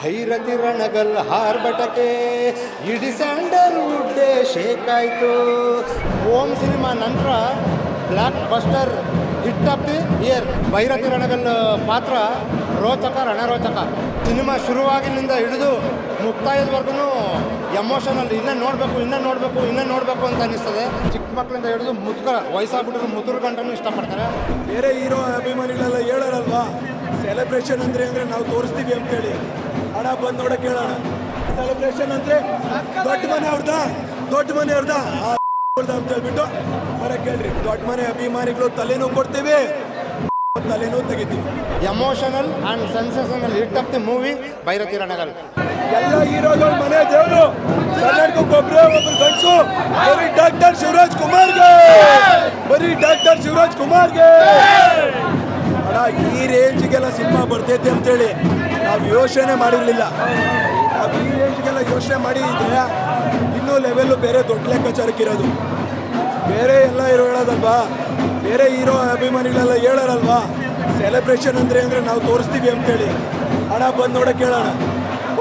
ಭೈರತಿ ರಣಗಲ್ ಹಾರ್ಬಟಕೆ ಇಡೀ ಸ್ಯಾಂಡಲ್ವುಡ್ಡೇ ಶೇಕ್ ಆಯಿತು. ಓಂ ಸಿನಿಮಾ ನಂತರ blockbuster hit of the year. Bhairathi Ranagal ಪಾತ್ರ ರೋಚಕ, ರಣರೋಚಕ. ಸಿನಿಮಾ ಶುರುವಾಗಿನಿಂದ ಹಿಡಿದು ಮುಕ್ತಾಯದವರೆಗೂ ಎಮೋಷನಲ್, ಇನ್ನೂ ನೋಡಬೇಕು ಇನ್ನೂ ನೋಡಬೇಕು ಇನ್ನೂ ನೋಡಬೇಕು ಅಂತ ಅನಿಸ್ತದೆ. ಚಿಕ್ಕ ಮಕ್ಕಳಿಂದ ಹಿಡಿದು ಮುದುಕರ ವಯಸ್ಸಾಗ್ಬಿಟ್ಟರು ಮುದುರು ಗಂಟನೂ ಇಷ್ಟಪಡ್ತಾರೆ. ಬೇರೆ ಹೀರೋ ಅಭಿಮಾನಿಗಳೆಲ್ಲ ಹೇಳೋರಲ್ವಾ? ಸೆಲೆಬ್ರೇಷನ್ ಅಂದ್ರೆ ಅಂದ್ರೆ ನಾವು ತೋರಿಸ್ತೀವಿ ಅಂತೇಳಿ. ಹಣ ಬಂದು ನೋಡ ಕೇಳೋಣ. ಸೆಲೆಬ್ರೇಷನ್ ಅಂದ್ರೆ ದೊಡ್ಡ ಮನೆ ಅವ್ರದ ದೊಡ್ಡ ಮನೆ ಅವ್ರದ. ಅಂತ ಹೇಳ್ಬಿಟ್ಟು ಹೊರ ಕೇಳ್ರಿ. ದೊಡ್ಡ ಮನೆ ಅಭಿಮಾನಿಗಳು ತಲೆನೂ ಕೊಡ್ತೀವಿ. ತಲೆನೂ ತೆಗಿತೀವಿ. Emotional and sensational hit of the movie Bhairathi Ranagal ಎಲ್ಲ ಹೀರೋಗಳು ಮನೆ ದೇವರು ಕರ್ನಾಟಕಕ್ಕೆ ಒಬ್ಬರೇ ಒಬ್ರು ಗಂಡಸು ಬರೀ ಡಾಕ್ಟರ್ ಶಿವರಾಜ್ ಕುಮಾರ್ಗೆ. ಬರೀ ಡಾಕ್ಟರ್ ಶಿವರಾಜ್ ಕುಮಾರ್ಗೆ. ಅಣ್ಣ, ಈ ರೇಂಜ್ಗೆಲ್ಲ ಸಿನಿಮಾ ಬರ್ತೈತೆ ಅಂತೇಳಿ ನಾವು ಯೋಚನೆ ಮಾಡಿರಲಿಲ್ಲ. ನಾವು ಈ ರೇಂಜ್ಗೆಲ್ಲ ಯೋಚನೆ ಮಾಡಿದ್ರೆ ಇನ್ನೂ ಲೆವೆಲ್ಲು ಬೇರೆ ದೊಡ್ಡ ಲೆಕ್ಕಾಚಾರಕ್ಕಿರೋದು ಬೇರೆ ಎಲ್ಲ ಇರೋ ಹೇಳೋದಲ್ವಾ? ಬೇರೆ ಹೀರೋ ಅಭಿಮಾನಿಗಳೆಲ್ಲ ಹೇಳೋರಲ್ವಾ? ಸೆಲೆಬ್ರೇಷನ್ ಅಂದರೆ ಅಂದರೆ ನಾವು ತೋರಿಸ್ತೀವಿ ಅಂತೇಳಿ. ಹಣ ಬಂದು ನೋಡೋಕೆ ಹೇಳೋಣ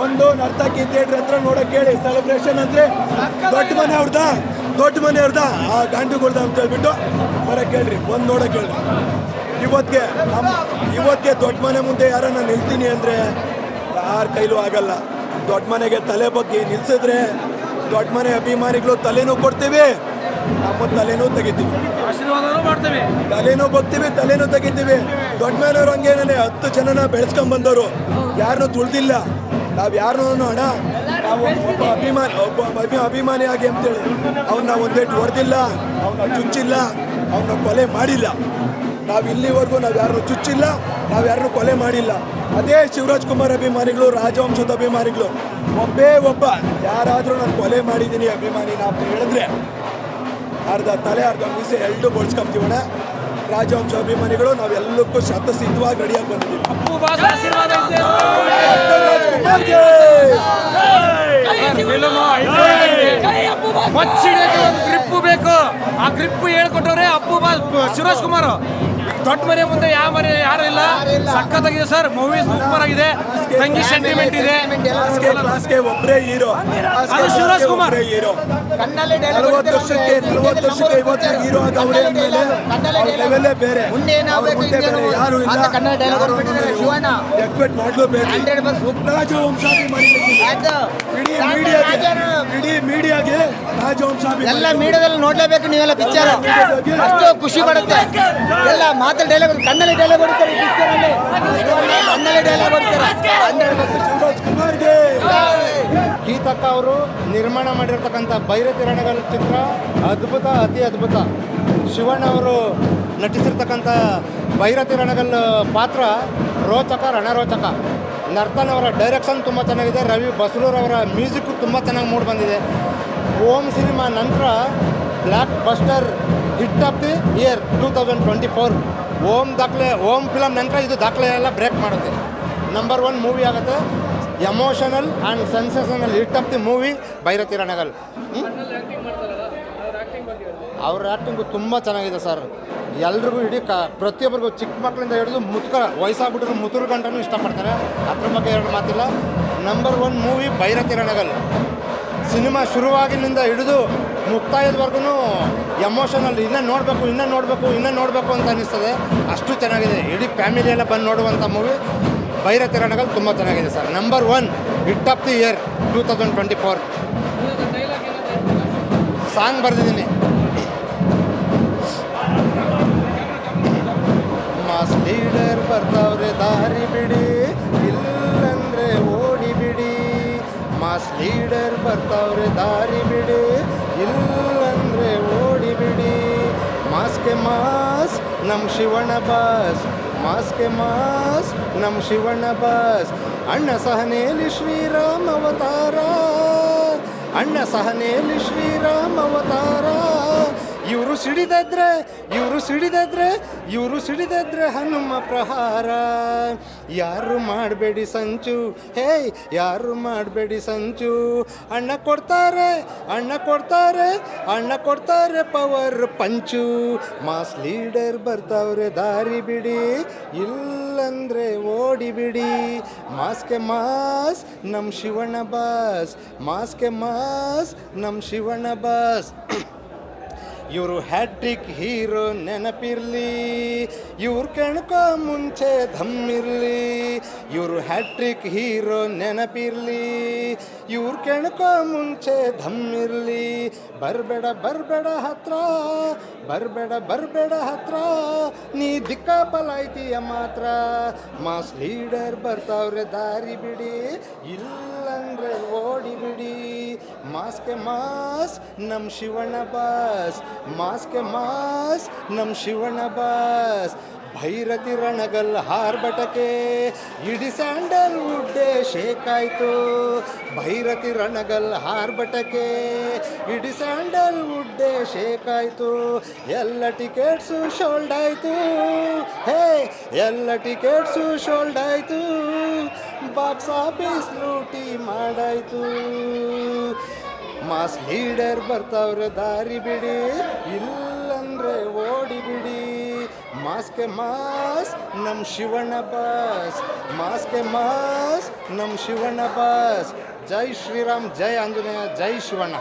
ಒಂದು ನರ್ತಕಿ ಥಿಯೇಟ್ರ್ ಹತ್ರ ನೋಡೋಕೆ ಹೇಳಿ ಸೆಲೆಬ್ರೇಷನ್ ಅಂದರೆ ದೊಡ್ಡ ಮನೆ ಅವ್ರದ, ದೊಡ್ಡ ಮನೆ ಅವ್ರದ, ಆ ಗಾಂಡುಗಳ್ದ ಅಂತ ಹೇಳ್ಬಿಟ್ಟು ಬರಕ್ಕೆ ಹೇಳ್ರಿ ಬಂದು ನೋಡೋಕೆ ಹೇಳ್ರಿ ಇವತ್ತಿಗೆ ನಮ್ಮ ಇವತ್ತಿಗೆ ದೊಡ್ಡ ಮನೆ ಮುಂದೆ ಯಾರನ್ನ ನಿಲ್ತೀನಿ ಅಂದರೆ ಯಾರ ಕೈಲೂ ಆಗಲ್ಲ. ದೊಡ್ಡ ಮನೆಗೆ ತಲೆ ಬಗ್ಗೆ ನಿಲ್ಸಿದ್ರೆ ದೊಡ್ಡ ಮನೆ ಅಭಿಮಾನಿಗಳು ತಲೆನೂ ಕೊಡ್ತೀವಿ. ನಮ್ಮ ತಲೆನೂ ತೆಗಿತೀವಿ. ತಲೆನೂ ಬಗ್ತೀವಿ ತಲೆನೂ ತೆಗಿತೀವಿ. ದೊಡ್ಡ ಮನೆಯವ್ರು ಹಂಗೇನೆ ಹತ್ತು ಜನನ ಬೆಳೆಸ್ಕೊಂಡ್ ಬಂದವರು. ಯಾರನ್ನೂ ತುಳಿದಿಲ್ಲ. ನಾವು ಯಾರನ್ನೂ ಅಣ್ಣ. ನಾವು ಒಬ್ಬ ಅಭಿಮಾನಿ ಒಬ್ಬ ಅಭಿ- ಅಭಿಮಾನಿ ಆಗಿ ಅಂತೇಳಿ. ಅವ್ನ ಒಂದೇಟು ಹೊಡೆದಿಲ್ಲ ಅವನ್ನ ಚುಚ್ಚಿಲ್ಲ ಅವನ್ನ ಕೊಲೆ ಮಾಡಿಲ್ಲ. ನಾವು ಇಲ್ಲಿವರೆಗೂ ನಾವು ಯಾರನ್ನೂ ಚುಚ್ಚಿಲ್ಲ ನಾವು ಯಾರನ್ನೂ ಕೊಲೆ ಮಾಡಿಲ್ಲ. ಅದೇ ಶಿವರಾಜ್ ಕುಮಾರ್ ಅಭಿಮಾನಿಗಳು ರಾಜವಂಶದ ಅಭಿಮಾನಿಗಳು. ಒಬ್ಬೇ ಒಬ್ಬ ಯಾರಾದರೂ ನಾನು ಕೊಲೆ ಮಾಡಿದ್ದೀನಿ ಅಭಿಮಾನಿ ಅಂತ ಹೇಳಿದ್ರೆ ಅರ್ಧ ತಲೆ ಅರ್ಧ ಮೀಸೆ ಎಲ್ಲೂ ಬೋಳ್ಸ್ಕೊಂತೀವಣ. ರಾಜವಂಶ ಅಭಿಮಾನಿಗಳು ನಾವೆಲ್ಲಕ್ಕೂ ಶತಸಿದ್ಧವಾಗಿ ರೆಡಿಯಾಗಿ ಬಂದಿದ್ದೀವಿ. ಬೇಕು. ಆ ಗ್ರಿಪ್ ಹೇಳ್ಕೊಟ್ಟವ್ರೆ ಅಪ್ಪು ಬಾ ಶಿವರಾಜ್ ಕುಮಾರ್. ದೊಡ್ಡ ಮನೆ ಮುಂದೆ ಯಾವ ಮನೆ ಯಾರು ಇಲ್ಲ. ಸಕ್ಕತ್ತಾಗಿದೆ ಸರ್. ಮೂವಿ ಸೂಪರ್ ಆಗಿದೆ. ತಂಗಿ ಸೆಂಟಿಮೆಂಟ್ ಇದೆ. ಒಬ್ಬರೇ ಹೀರೋ ಅದು ಶಿವರಾಜ್ ಕುಮಾರ್. ಹೀರೋ ನಲವತ್ತು ವರ್ಷಕ್ಕೆ ನಲವತ್ತು ವರ್ಷಕ್ಕೆ ಇವತ್ತು ಹೀರೋ ಆಗವ್ರೆ ಅವರೇ ಮೇಲೆ ಲೆವೆಲ್ಲೇ ಬೇರೆ. ಮುಂದೆ ಬೇರೆ. ಯಾರು ಇಲ್ಲ. ಎಕ್ಸ್ಪೆಕ್ಟ್ ಮಾಡ್ಲೇಬೇಕು ರಾಜವಂಶಾಭಿಮಾನಿಗಳಿಗೆ ಇಡೀ ಮೀಡಿಯಾಗೆ ಇಡೀ ಮೀಡಿಯಾಗೆ ರಾಜವಂಶಾಭಿಮಾನಿ ಎಲ್ಲ ಮೀಡಿಯಾದಲ್ಲಿ ನೋಡ್ಲೇಬೇಕು ನೀವೆಲ್ಲ ಪಿಕ್ಚರ್ ಅಷ್ಟು ಖುಷಿ ಪಡುತ್ತೆ. ಎಲ್ಲ ಮಾತ್ರ ಡೈಲಾಗ್ ಕಣ್ಣಲ್ಲಿ ಡೈಲಾಗ್ ಬರುತ್ತಾರೆ ಅಲ್ಲಿ. ಕಣ್ಣಲ್ಲಿ ಡೈಲಾಗ್ ಬರುತ್ತಾರೆ ಶಿವರಾಜ್ ಕುಮಾರ್ಗೆ. ಗೀತಕ್ಕ ಅವರು ನಿರ್ಮಾಣ ಮಾಡಿರ್ತಕ್ಕಂಥ ಭೈರತಿ ರಣಗಳ ಚಿತ್ರ ಅದ್ಭುತ ಅತಿ ಅದ್ಭುತ. ಶಿವಣ್ಣ ಅವರು ನಟಿಸಿರ್ತಕ್ಕಂಥ ಭೈರತಿ ರಣಗಲ್ ಪಾತ್ರ ರೋಚಕ ರಣರೋಚಕ. ನರ್ತನ್ ಅವರ ಡೈರೆಕ್ಷನ್ ತುಂಬ ಚೆನ್ನಾಗಿದೆ ರವಿ ಬಸ್ರೂರ್ ಅವರ ಮ್ಯೂಸಿಕ್ ತುಂಬ ಚೆನ್ನಾಗಿ ಮೂಡ್ ಬಂದಿದೆ. ಓಮ್ ಸಿನಿಮಾ ನಂತರ blockbuster hit of the year two thousand twenty four Om ದಾಖಲೆ ಓಮ್ ಫಿಲಮ್ ನಂತರ ಇದು ದಾಖಲೆ ಎಲ್ಲ ಬ್ರೇಕ್ ಮಾಡುತ್ತೆ. ನಂಬರ್ ಒನ್ ಮೂವಿ ಆಗುತ್ತೆ. Emotional and sensational hit of the movie Bhairathi Ranagal. ಅವ್ರ ಆ್ಯಕ್ಟಿಂಗು ತುಂಬ ಚೆನ್ನಾಗಿದೆ ಸರ್ ಎಲ್ರಿಗೂ ಇಡೀ ಕ ಪ್ರತಿಯೊಬ್ಬರಿಗೂ ಚಿಕ್ಕ ಮಕ್ಕಳಿಂದ ಹಿಡಿದು ಮುದುಕರ ವಯಸ್ಸಾಗ್ಬಿಟ್ಟರು ಮುತ್ತೂರು ಗಂಟನೂ ಇಷ್ಟಪಡ್ತಾರೆ. ಅದ್ರ ಬಗ್ಗೆ ಎರಡು ಮಾತಿಲ್ಲ. Number one movie Bhairathi Ranagal. Cinema ಶುರುವಾಗಿನಿಂದ ಹಿಡಿದು ಮುಕ್ತಾಯದವರೆಗೂ ಎಮೋಷನಲ್ ಇನ್ನೂ ನೋಡಬೇಕು ಇನ್ನೂ ನೋಡಬೇಕು ಇನ್ನೂ ನೋಡಬೇಕು ಅಂತ ಅನಿಸ್ತದೆ. ಅಷ್ಟು ಚೆನ್ನಾಗಿದೆ. ಇಡೀ ಫ್ಯಾಮಿಲಿ ಎಲ್ಲ ಬಂದು ನೋಡುವಂಥ ಮೂವಿ ಭೈರತಿ ರಣಗಲ್ ತುಂಬ ಚೆನ್ನಾಗಿದೆ sir. Number one hit of the year two thousand twenty four song ಬರೆದಿದ್ದೀನಿ. ಬರ್ತಾವ್ರೆ, ದಾರಿ ಬಿಡಿ. ಇಲ್ಲಂದ್ರೆ ಓಡಿ ಬಿಡಿ ಮಾಸ್ ಲೀಡರ್ ಬರ್ತಾವ್ರೆ, ದಾರಿ ಬಿಡಿ. ಇಲ್ಲಂದ್ರೆ ಓಡಿ ಬಿಡಿ ಮಾಸ್ಗೆ ಮಾಸ್ ನಮ್ಮ ಶಿವಣ ಬಾಸ್. ಮಾಸ್ಕೆ ಮಾಸ್ ನಮ್ಮ ಶಿವಣ್ಣ ಬಾಸ್. ಅಣ್ಣ ಸಹನೆಯಲ್ಲಿ ಶ್ರೀರಾಮ ಅವತಾರ. ಅಣ್ಣ ಸಹನೆಯಲ್ಲಿ ಶ್ರೀರಾಮ ಅವತಾರ. ಇವರು ಸಿಡಿದಿದ್ರೆ ಇವರು ಸಿಡಿದಿದ್ರೆ ಇವರು ಸಿಡಿದಿದ್ರೆ ಹನುಮ ಪ್ರಹಾರ. ಯಾರು ಮಾಡಬೇಡಿ ಸಂಚು? ಹೇಯ್ ಯಾರು ಮಾಡಬೇಡಿ ಸಂಚು? ಅಣ್ಣ ಕೊಡ್ತಾರೆ ಅಣ್ಣ ಕೊಡ್ತಾರೆ ಅಣ್ಣ ಕೊಡ್ತಾರೆ ಪವರ್ ಪಂಚು. ಮಾಸ್ ಲೀಡರ್ ಬರ್ತಾವ್ರೆ, ದಾರಿ ಬಿಡಿ. ಇಲ್ಲಂದ್ರೆ ಓಡಿಬಿಡಿ. ಮಾಸ್ಕೆ ಮಾಸ್ ನಮ್ಮ ಶಿವಣ್ಣ ಬಾಸ್. ಮಾಸ್ಕೆ ಮಾಸ್ ನಮ್ಮ ಶಿವಣ್ಣ ಬಾಸ್. ಇವರು ಹ್ಯಾಟ್ರಿಕ್ ಹೀರೋ ನೆನಪಿರ್ಲಿ, ಇವ್ರು ಕಣ್ಕೋ ಮುಂಚೆ ಧಮ್ಮಿರ್ಲಿ, ಇವರು ಹ್ಯಾಟ್ರಿಕ್ ಹೀರೋ ನೆನಪಿರ್ಲಿ, ಇವ್ರು ಕಣ್ಕೋ ಮುಂಚೆ ಧಮ್ಮಿರಲಿ, ಬರಬೇಡ ಬರಬೇಡ ಹತ್ರ, ಬರಬೇಡ ಬರಬೇಡ ಹತ್ರ, ನೀ ದಿಕ್ಕ ಬಲಾಯ್ತೀಯ ಮಾತ್ರ, ಮಾಸ್ ಲೀಡರ್ ಬರ್ತಾವ್ರೆ ದಾರಿ ಬಿಡಿ, ಇಲ್ಲಂದ್ರೆ ಓಡಿಬಿಡಿ ಮಾಸ್ಕೆ ಮಾಸ್ ನಮ್ಮ ಶಿವಣ್ಣ ಬಾಸ್. ಮಾಸ್ಕೆ ಮಾಸ್ ನಮ್ಮ ಶಿವಣ್ಣ ಬಾಸ್. ಭೈರತಿ ರಣಗಲ್ ಹಾರ್ಬಟಕೆ ಇಡೀ ಸ್ಯಾಂಡಲ್ ಉಡ್ಡೆ ಶೇಕಾಯ್ತು ಭೈರತಿ ರಣಗಲ್ ಹಾರ್ಬಟಕೆ ಇಡೀ ಸ್ಯಾಂಡಲ್ ಉಡ್ಡೆ ಶೇಕಾಯ್ತು ಎಲ್ಲ ಟಿಕೆಟ್ಸು ಶೋಲ್ಡ್ ಆಯ್ತು. ಹೇ, ಎಲ್ಲ ಟಿಕೆಟ್ಸು ಶೋಲ್ಡ್ ಆಯ್ತು. ಬಾಕ್ಸ್ ಆಫೀಸ್ ಲೂಟಿ ಮಾಡಾಯ್ತು. ಮಾಸ್ ಲೀಡರ್ ಬರ್ತಾವ್ರೆ, ದಾರಿ ಬಿಡಿ, ಇಲ್ಲಂದ್ರೆ ಓಡಿಬಿಡಿ ಮಾಸ್ಕೆ ಮಾಸ್ ನಮ್ಮ ಶಿವಣ್ಣ ಬಾಸ್. ಮಾಸ್ಕೆ ಮಾಸ್ ನಮ್ಮ ಶಿವಣ್ಣ ಬಾಸ್. ಜೈ ಶ್ರೀರಾಮ್, ಜೈ ಆಂಜನೇಯ, ಜೈ ಶಿವಣ್ಣ.